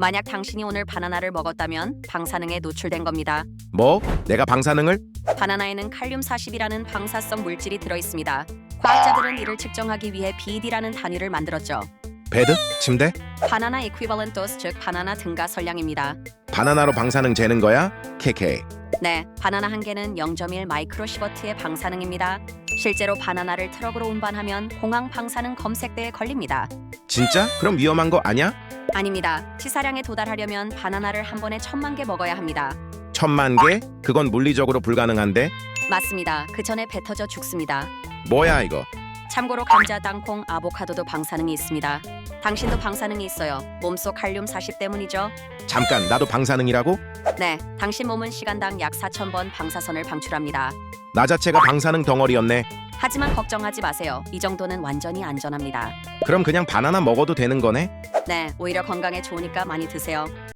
만약 당신이 오늘 바나나를 먹었다면 방사능에 노출된 겁니다. 뭐? 내가 방사능을? 바나나에는 칼륨 40이라는 방사성 물질이 들어 있습니다. 과학자들은 이를 측정하기 위해 BD라는 단위를 만들었죠. 베드? 침대? 바나나 도스 즉 바나나 등가 설량입니다. 바나나로 방사능 재는 거야? 케케. 네, 바나나 한 개는 0.1 마이크로시버트의 방사능입니다. 실제로 바나나를 트럭으로 운반하면 공항 방사능 검색대에 걸립니다. 진짜? 그럼 위험한 거 아냐? 아닙니다. 치사량에 도달하려면 바나나를 한 번에 천만 개 먹어야 합니다. 천만 개? 그건 물리적으로 불가능한데? 맞습니다. 그 전에 배 터져 죽습니다. 뭐야 이거? 참고로 감자, 땅콩, 아보카도도 방사능이 있습니다. 당신도 방사능이 있어요. 몸속 칼륨 40 때문이죠. 잠깐 나도 방사능이라고? 네, 당신 몸은 시간당 약 4,000번 방사선을 방출합니다. 나 자체가 방사능 덩어리였네. 하지만 걱정하지 마세요. 이 정도는 완전히 안전합니다. 그럼 그냥 바나나 먹어도 되는 거네? 네, 오히려 건강에 좋으니까 많이 드세요.